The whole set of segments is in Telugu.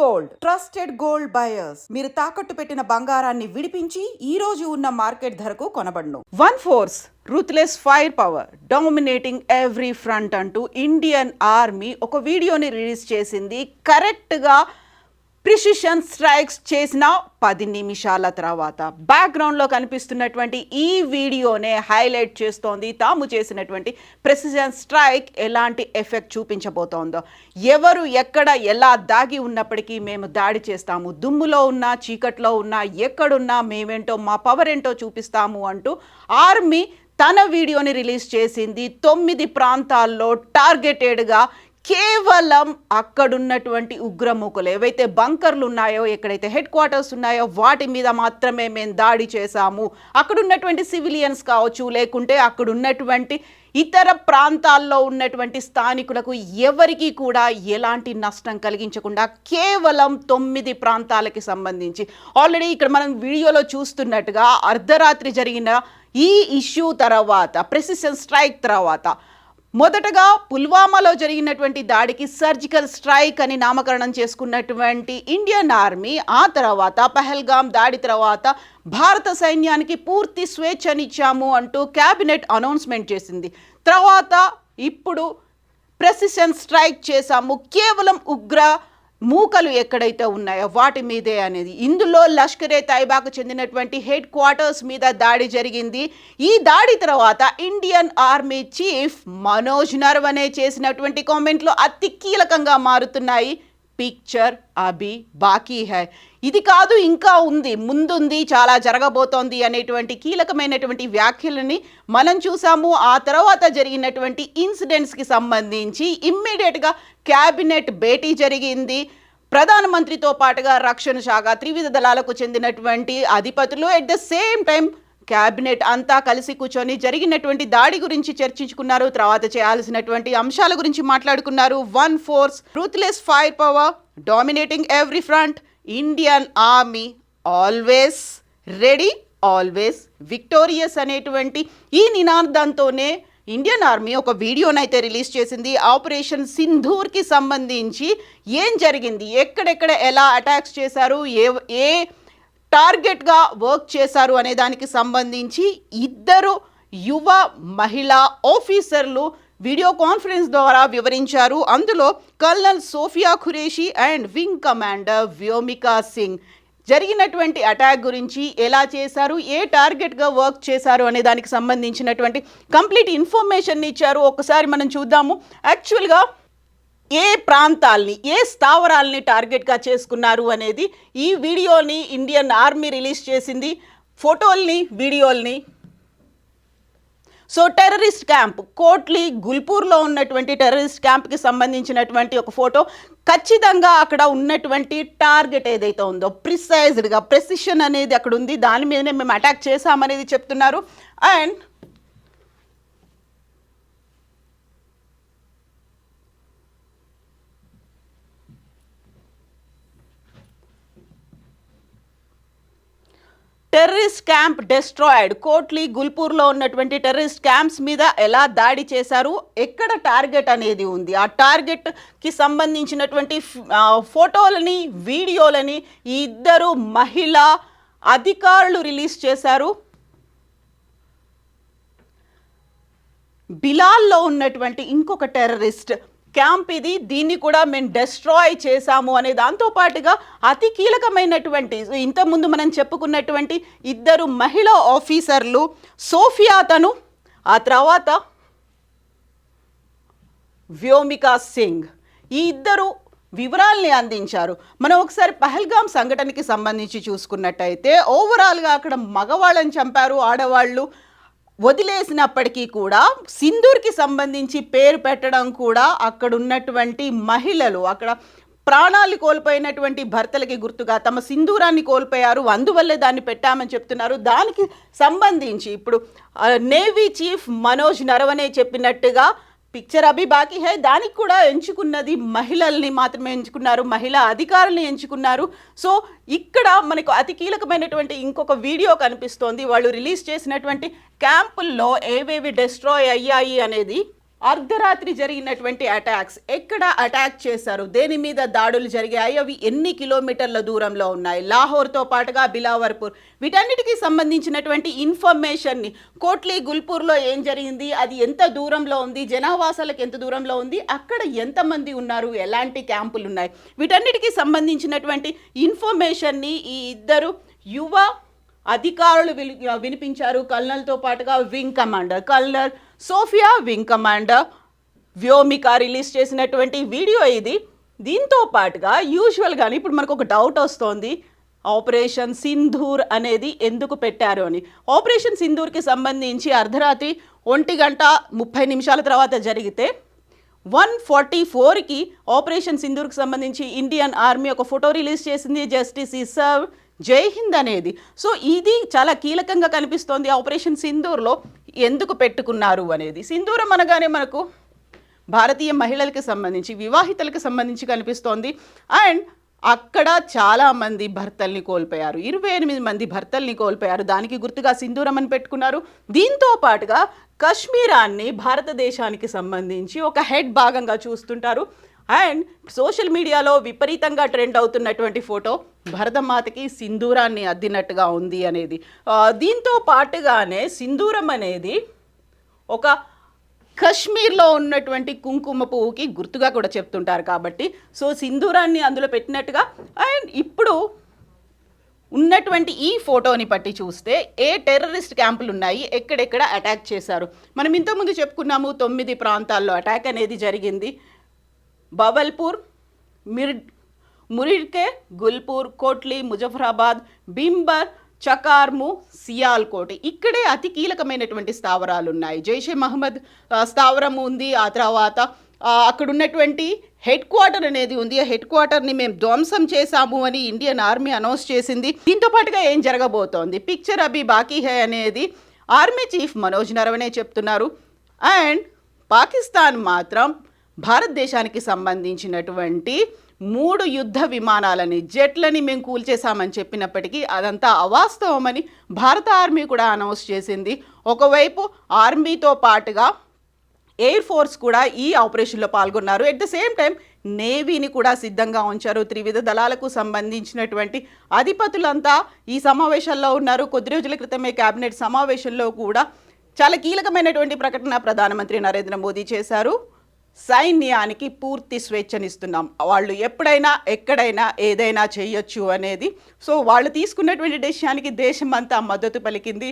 గోల్డ్. Trusted gold buyers. మీరు తాకట్టు పెట్టిన బంగారాన్ని విడిపించి ఈ రోజు ఉన్న మార్కెట్ ధరకు కొనబడును. One force ruthless fire power dominating every front అంటూ ఇండియన్ ఆర్మీ ఒక వీడియోని రిలీజ్ చేసింది. కరెక్ట్గా ప్రిసిషన్ స్ట్రైక్స్ చేసిన పది నిమిషాల తర్వాత బ్యాక్గ్రౌండ్లో కనిపిస్తున్నటువంటి ఈ వీడియోనే హైలైట్ చేస్తోంది. తాము చేసినటువంటి ప్రెసిజన్ స్ట్రైక్ ఎలాంటి ఎఫెక్ట్ చూపించబోతోందో. ఎవరు ఎక్కడ ఎలా దాగి ఉన్నప్పటికీ మేము దాడి చేస్తాము. దుమ్ములో ఉన్నా చీకట్లో ఉన్నా ఎక్కడున్నా మేమేంటో మా పవర్ ఏంటో చూపిస్తాము అంటూ ఆర్మీ తన వీడియోని రిలీజ్ చేసింది. తొమ్మిది ప్రాంతాల్లో టార్గెటెడ్గా కేవలం అక్కడున్నటువంటి ఉగ్రముఖులు ఏవైతే బంకర్లు ఉన్నాయో ఎక్కడైతే హెడ్ క్వార్టర్స్ ఉన్నాయో వాటి మీద మాత్రమే మేము దాడి చేశాము. అక్కడున్నటువంటి సివిలియన్స్ కావచ్చు లేకుంటే అక్కడున్నటువంటి ఇతర ప్రాంతాల్లో ఉన్నటువంటి స్థానికులకు ఎవరికీ కూడా ఎలాంటి నష్టం కలిగించకుండా కేవలం తొమ్మిది ప్రాంతాలకి సంబంధించి. ఆల్రెడీ ఇక్కడ మనం వీడియోలో చూస్తున్నట్టుగా అర్ధరాత్రి జరిగిన ఈ ఇష్యూ తర్వాత ప్రెసిషన్ స్ట్రైక్ తర్వాత మొదటగా పుల్వామాలో జరిగినటువంటి దాడికి సర్జికల్ స్ట్రైక్ అని నామకరణం చేసుకున్నటువంటి ఇండియన్ ఆర్మీ ఆ తర్వాత పహల్గాం దాడి తర్వాత భారత సైన్యానికి పూర్తి స్వేచ్ఛనిచ్చాము అంటూ క్యాబినెట్ అనౌన్స్మెంట్ చేసింది. తర్వాత ఇప్పుడు ప్రెసిషన్ స్ట్రైక్ చేశాము. కేవలం ఉగ్ర మూకలు ఎక్కడైతే ఉన్నాయో వాటి మీదే అనేది. ఇందులో లష్కరే తైబాకు చెందినటువంటి హెడ్ క్వార్టర్స్ మీద దాడి జరిగింది. ఈ దాడి తర్వాత Indian army chief Manoj Naravane చేసినటువంటి కామెంట్లు అతి కీలకంగా మారుతున్నాయి. పిక్చర్ అభి బాకీ హై. ఇది కాదు ఇంకా ఉంది ముందుంది చాలా జరగబోతోంది అనేటువంటి కీలకమైనటువంటి వ్యాఖ్యలని మనం చూసాము. ఆ తర్వాత జరిగినటువంటి ఇన్సిడెంట్స్కి సంబంధించి ఇమ్మీడియట్గా క్యాబినెట్ భేటీ జరిగింది. ప్రధానమంత్రితో పాటుగా రక్షణ శాఖ త్రివిధ దళాలకు చెందినటువంటి అధిపతులు at the same time cabinet అంతా కలిసి కూర్చొని జరిగినటువంటి దాడి గురించి చర్చించుకున్నారు. తర్వాత చేయాల్సినటువంటి అంశాల గురించి మాట్లాడుకున్నారు. One force ruthless fire power dominating every front Indian army always ready always victorious అనేటువంటి ఈ నినాదంతోనే ఇండియన్ ఆర్మీ ఒక వీడియోనైతే రిలీజ్ చేసింది. ఆపరేషన్ సింధూర్కి సంబంధించి ఏం జరిగింది? ఎక్కడెక్కడ ఎలా అటాక్స్ చేశారు? ఏ ఏ టార్గెట్గా వర్క్ చేశారు అనే దానికి సంబంధించి ఇద్దరు యువ మహిళా ఆఫీసర్లు వీడియో కాన్ఫరెన్స్ ద్వారా వివరించారు. అందులో colonel Sofiya Qureshi and wing commander Vyomika Singh. జరిగినటువంటి అటాక్ గురించి ఎలా చేశారు? ఏ టార్గెట్గా వర్క్ చేశారు అనే దానికి సంబంధించినటువంటి కంప్లీట్ ఇన్ఫర్మేషన్ ఇచ్చారు. ఒకసారి మనం చూద్దాము. యాక్చువల్గా ఏ ప్రాంతాల్ని ఏ స్థావరాల్ని టార్గెట్గా చేసుకున్నారు అనేది ఈ వీడియోని ఇండియన్ ఆర్మీ రిలీజ్ చేసింది. ఫోటోల్ని వీడియోల్ని సో టెర్రరిస్ట్ క్యాంప్ కోట్లీ గుల్పూర్లో ఉన్నటువంటి టెర్రరిస్ట్ క్యాంప్కి సంబంధించినటువంటి ఒక ఫోటో ఖచ్చితంగా అక్కడ ఉన్నటువంటి టార్గెట్ ఏదైతే ఉందో ప్రిసైజ్డ్గా ప్రెసిషన్ అనేది అక్కడ ఉంది. దాని మీదనే మేము అటాక్ చేశామనేది చెప్తున్నారు. And terrorist camp destroyed. Kotli గుల్పూర్లో ఉన్నటువంటి టెర్రరిస్ట్ క్యాంప్స్ మీద ఎలా దాడి చేశారు? ఎక్కడ టార్గెట్ అనేది ఉంది? ఆ టార్గెట్కి సంబంధించినటువంటి ఫోటోలని వీడియోలని ఈ ఇద్దరు మహిళా అధికారులు రిలీజ్ చేశారు. బిలాల్లో ఉన్నటువంటి ఇంకొక టెర్రరిస్ట్ క్యాంప్ ఇది దీన్ని కూడా మేము డెస్ట్రాయ్ చేశాము అనే దాంతో పాటుగా అతి కీలకమైనటువంటి ఇంతకుముందు మనం చెప్పుకున్నటువంటి ఇద్దరు మహిళా ఆఫీసర్లు సోఫియా తను ఆ తర్వాత వ్యోమికా సింగ్. ఈ ఇద్దరు వివరాల్ని అందించారు. మనం ఒకసారి పహల్గాం సంఘటనకి సంబంధించి చూసుకున్నట్టయితే ఓవరాల్గా అక్కడ మగవాళ్ళని చంపారు ఆడవాళ్ళు వదిలేసినప్పటికీ కూడా సింధూర్కి సంబంధించి పేరు పెట్టడం కూడా అక్కడ ఉన్నటువంటి మహిళలు అక్కడ ప్రాణాలు కోల్పోయినటువంటి భర్తలకి గుర్తుగా తమ సింధూరాన్ని కోల్పోయారు అందువల్లే దాన్ని పెట్టామని చెప్తున్నారు. దానికి సంబంధించి ఇప్పుడు నేవీ చీఫ్ మనోజ్ నరవనే చెప్పినట్టుగా పిక్చర్ అభి బాకీ హై. దానికి కూడా ఎంచుకున్నది మహిళల్ని మాత్రమే ఎంచుకున్నారు. మహిళా అధికారుల్ని ఎంచుకున్నారు. సో ఇక్కడ మనకు అతి కీలకమైనటువంటి ఇంకొక వీడియో కనిపిస్తోంది. వాళ్ళు రిలీజ్ చేసినటువంటి క్యాంపుల్లో ఏవేవి డిస్ట్రాయ్ అయ్యాయి అనేది అర్ధరాత్రి జరిగినటువంటి అటాక్స్. ఎక్కడ అటాక్ చేశారు? దేని మీద దాడులు జరిగాయి? అవి ఎన్ని కిలోమీటర్ల దూరంలో ఉన్నాయి? లాహోర్తో పాటుగా బిలావర్పూర్. వీటన్నిటికీ సంబంధించినటువంటి ఇన్ఫర్మేషన్ని కోట్లీ గుల్పూర్లో ఏం జరిగింది? అది ఎంత దూరంలో ఉంది? జనావాసాలకు ఎంత దూరంలో ఉంది? అక్కడ ఎంతమంది ఉన్నారు? ఎలాంటి క్యాంపులు ఉన్నాయి వీటన్నిటికీ సంబంధించినటువంటి ఇన్ఫర్మేషన్ని ఈ ఇద్దరు యువ అధికారులు వినిపించారు. కల్నల్తో పాటుగా wing commander colonel Sofiya wing commander Vyomika release చేసినటువంటి వీడియో ఇది. దీంతో పాటుగా యూజువల్గానే ఇప్పుడు మనకు ఒక డౌట్ వస్తోంది. ఆపరేషన్ సింధూర్ అనేది ఎందుకు పెట్టారు అని. ఆపరేషన్ సింధూర్కి సంబంధించి అర్ధరాత్రి ఒంటి గంట ముప్పై నిమిషాల తర్వాత జరిగితే వన్ ఫార్టీ ఫోర్కి ఆపరేషన్ సింధూర్కి సంబంధించి ఇండియన్ ఆర్మీ ఒక ఫోటో రిలీజ్ చేసింది. Justice is serve Jai Hind అనేది. సో ఇది చాలా కీలకంగా కనిపిస్తోంది ఆపరేషన్ సింధూర్లో. ఎందుకు పెట్టుకున్నారు అనేది. సింధూరం అనగానే మనకు భారతీయ మహిళలకు సంబంధించి వివాహితలకు సంబంధించి కనిపిస్తోంది. అండ్ అక్కడ చాలామంది భర్తల్ని కోల్పోయారు. ఇరవై ఎనిమిది మంది భర్తల్ని కోల్పోయారు. దానికి గుర్తుగా సింధూరం అని పెట్టుకున్నారు. దీంతో పాటుగా కశ్మీరాన్ని భారతదేశానికి సంబంధించి ఒక హెడ్ భాగంగా చూస్తుంటారు. అండ్ సోషల్ మీడియాలో విపరీతంగా ట్రెండ్ అవుతున్నటువంటి ఫోటో భరతమాతకి సింధూరాన్ని అద్దినట్టుగా ఉంది అనేది. దీంతో పాటుగానే సింధూరం అనేది ఒక కశ్మీర్లో ఉన్నటువంటి కుంకుమ పువ్వుకి గుర్తుగా కూడా చెప్తుంటారు కాబట్టి. సో సింధూరాన్ని అందులో పెట్టినట్టుగా అండ్ ఇప్పుడు ఉన్నటువంటి ఈ ఫోటోని పట్టి చూస్తే ఏ టెర్రరిస్ట్ క్యాంపులు ఉన్నాయి ఎక్కడెక్కడ అటాక్ చేశారు. మనం ఇంతకుముందు చెప్పుకున్నాము తొమ్మిది ప్రాంతాల్లో అటాక్ అనేది జరిగింది. బవల్పూర్ మిర్ మురిడ్కే గుల్పూర్ కోట్లీ ముజఫరాబాద్ బింబర్ చకార్ము సియాల్కోట్. ఇక్కడే అతి కీలకమైనటువంటి స్థావరాలు ఉన్నాయి జైషే మహమ్మద్ స్థావరము స్థావరం ఉంది. ఆ తర్వాత అక్కడ ఉన్నటువంటి హెడ్ క్వార్టర్ అనేది ఉంది. ఆ హెడ్ క్వార్టర్ని మేము ధ్వంసం చేశాము అని ఇండియన్ ఆర్మీ అనౌన్స్ చేసింది. దీంతో పాటుగా ఏం జరగబోతోంది? పిక్చర్ అభి బాకీ హై అనేది ఆర్మీ చీఫ్ మనోజ్ నరవనే చెప్తున్నారు. అండ్ పాకిస్తాన్ మాత్రం భారతదేశానికి సంబంధించినటువంటి మూడు యుద్ధ విమానాలని జెట్లని మేము కూల్చేశామని చెప్పినప్పటికీ అదంతా అవాస్తవమని భారత ఆర్మీ కూడా అనౌన్స్ చేసింది. ఒకవైపు ఆర్మీతో పాటుగా ఎయిర్ ఫోర్స్ కూడా ఈ ఆపరేషన్లో పాల్గొన్నారు. ఎట్ ద సేమ్ టైం నేవీని కూడా సిద్ధంగా ఉంచారు. త్రివిధ దళాలకు సంబంధించినటువంటి అధిపతులంతా ఈ సమావేశాల్లో ఉన్నారు. కొద్ది రోజుల క్రితమే కేబినెట్ సమావేశంలో కూడా చాలా కీలకమైనటువంటి ప్రకటన ప్రధానమంత్రి నరేంద్ర మోదీ చేశారు. సైన్యానికి పూర్తి స్వేచ్ఛనిస్తున్నాం. వాళ్ళు ఎప్పుడైనా ఎక్కడైనా ఏదైనా చేయొచ్చు అనేది. సో వాళ్ళు తీసుకున్నటువంటి డెసిషన్కి దేశం అంతా మద్దతు పలికింది.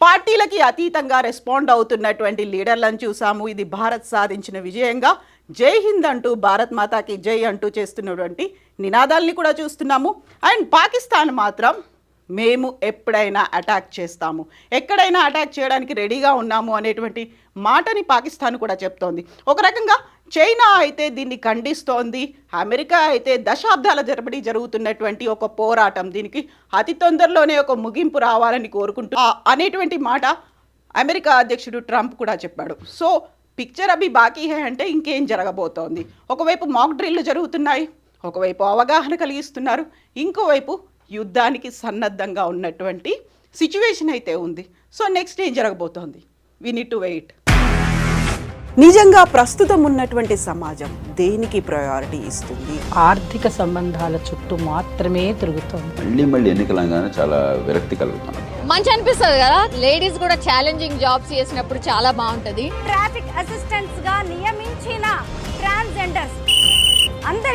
పార్టీలకి అతీతంగా రెస్పాండ్ అవుతున్నటువంటి లీడర్లను చూసాము. ఇది భారత్ సాధించిన విజయంగా. జై హింద్ అంటూ భారత్ మాతాకి జై అంటూ చేస్తున్నటువంటి నినాదాల్ని కూడా చూస్తున్నాము. అండ్ పాకిస్తాన్ మాత్రం మేము ఎప్పుడైనా అటాక్ చేస్తాము. ఎక్కడైనా అటాక్ చేయడానికి రెడీగా ఉన్నాము అనేటువంటి మాటని పాకిస్తాన్ కూడా చెప్తోంది. ఒక రకంగా చైనా అయితే దీన్ని ఖండిస్తోంది. అమెరికా అయితే దశాబ్దాల జరబడి జరుగుతున్నటువంటి ఒక పోరాటం. దీనికి అతి తొందరలోనే ఒక ముగింపు రావాలని కోరుకుంటూ అనేటువంటి మాట అమెరికా అధ్యక్షుడు ట్రంప్ కూడా చెప్పాడు. సో పిక్చర్ అవి బాకీ హే అంటే ఇంకేం జరగబోతోంది? ఒకవైపు మాక్ డ్రిల్లు జరుగుతున్నాయి. ఒకవైపు అవగాహన కలిగిస్తున్నారు. ఇంకోవైపు యుద్ధానికి సన్నద్ధంగా ఉన్నటువంటి సిచ్యువేషన్ అయితే ఉంది. సో నెక్స్ట్ ఏం జరగబోతోంది? వి నీడ్ టు వెయిట్ నిజంగా ప్రస్తుతం ఉన్నటువంటి సమాజం దేనికి ప్రయారిటీ ఇస్తుంది? ఆర్థిక సంబంధాల చుట్టూ మాత్రమే తిరుగుతోంది. మళ్ళీ మళ్ళీ ఎన్నికలంగానే చాలా విరక్తి కలుగుతున్నాం మంచి అనిపిస్తుంది కదా? లేడీస్ కూడా ఛాలెంజింగ్ జాబ్స్ చేసినప్పుడు చాలా బాగుంటది. ట్రాఫిక్ అసిస్టెంట్స్గా నియమించిన ట్రాన్స్జెండర్స్